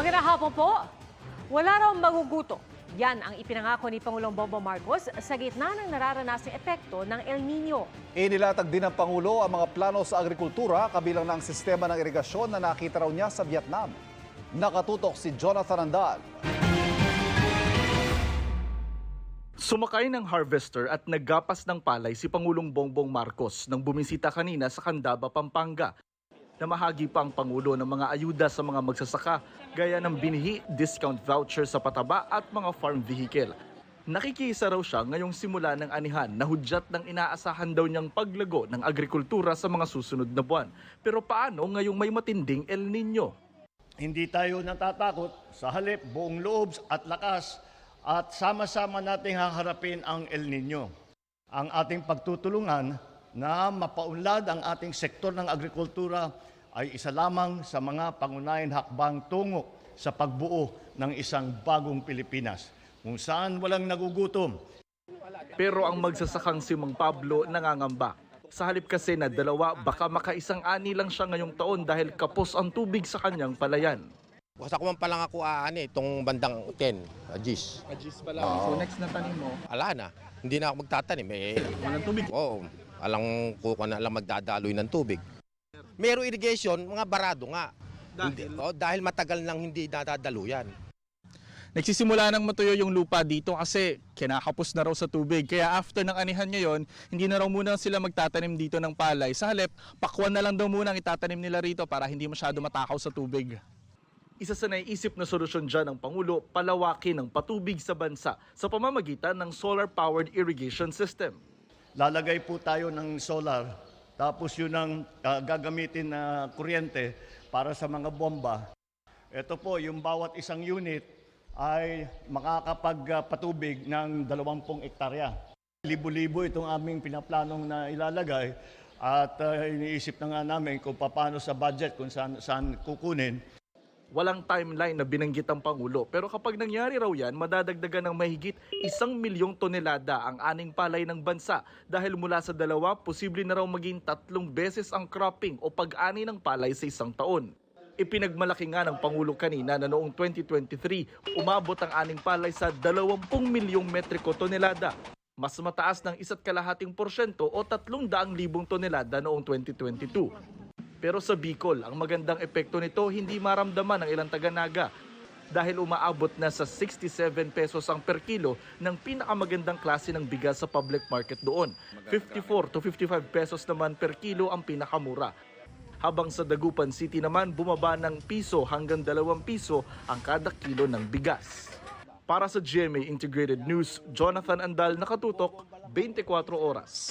Magandang hapon po. Wala raw maguguto. Yan ang ipinangako ni Pangulong Bongbong Marcos sa gitna ng nararanasing epekto ng El Nino. Inilatag din ng Pangulo ang mga plano sa agrikultura kabilang ng sistema ng irigasyon na nakita raw niya sa Vietnam. Nakatutok si Jonathan Andal. Sumakay ng harvester at naggapas ng palay si Pangulong Bongbong Marcos nang bumisita kanina sa Candaba, Pampanga. Namahagi pa ang Pangulo ng mga ayuda sa mga magsasaka gaya ng binihi, discount voucher sa pataba at mga farm vehicle. Nakikisa raw siya ngayong simula ng anihan na hudyat ng inaasahan daw niyang paglago ng agrikultura sa mga susunod na buwan. Pero paano ngayong may matinding El Nino? Hindi tayo natatakot sa halip, buong loob at lakas at sama-sama nating haharapin ang El Nino. Ang ating pagtutulungan na mapaunlad ang ating sektor ng agrikultura ay isa lamang sa mga pangunahing hakbang tungo sa pagbuo ng isang bagong Pilipinas kung saan walang nagugutom, Pero ang magsasakang si Mang Pablo nangangamba. Sa halip kasi na dalawa, baka makaisang ani lang siya ngayong taon dahil kapos ang tubig sa kanyang palayan. Basta kuman pa lang ako aani itong bandang 10, Agis. Ajis pala. So next na tanim mo, Ala na, hindi na ako magtatanim. Eh, walang tubig. oo, alang kuko na lang magdadaloy ng tubig. Mero irrigation, mga barado nga. Hindi, oh, dahil matagal nang hindi nadadaluyan. Nagsisimula nang matuyo yung lupa dito kasi kinakapos na raw sa tubig. Kaya after ng anihan ngayon, hindi na raw muna sila magtatanim dito ng palay. Sa halip, pakwan na lang daw muna ang itatanim nila rito para hindi masyado matakaw sa tubig. Isa sa naiisip na solusyon dyan ng Pangulo, palawakin ng patubig sa bansa sa pamamagitan ng solar-powered irrigation system. Lalagay po tayo ng solar, tapos yun ang ah, gagamitin na kuryente para sa mga bomba. Ito po, yung bawat isang unit ay makakapagpatubig ng 20 ektarya. Libo-libo itong aming pinaplanong na ilalagay at ah, iniisip na nga namin kung paano sa budget, kung saan, saan kukunin. Walang timeline na binanggit ang Pangulo pero kapag nangyari raw yan, madadagdagan ng mahigit isang milyong tonelada ang aning palay ng bansa dahil mula sa dalawa, posible na raw maging tatlong beses ang cropping o pag-ani ng palay sa isang taon. Ipinagmalaki nga ng Pangulo kanina na noong 2023, umabot ang aning palay sa 20 milyong metriko tonelada. Mas mataas ng isa't kalahating porsyento o 300,000 tonelada noong 2022. Pero sa Bicol, ang magandang epekto nito hindi maramdaman ng ilang taga-naga dahil umaabot na sa 67 pesos ang per kilo ng pinakamagandang klase ng bigas sa public market doon. 54 to 55 pesos naman per kilo ang pinakamura. Habang sa Dagupan City naman bumaba ng piso hanggang 2 piso ang kada kilo ng bigas. Para sa GMA Integrated News, Jonathan Andal nakatutok 24 oras.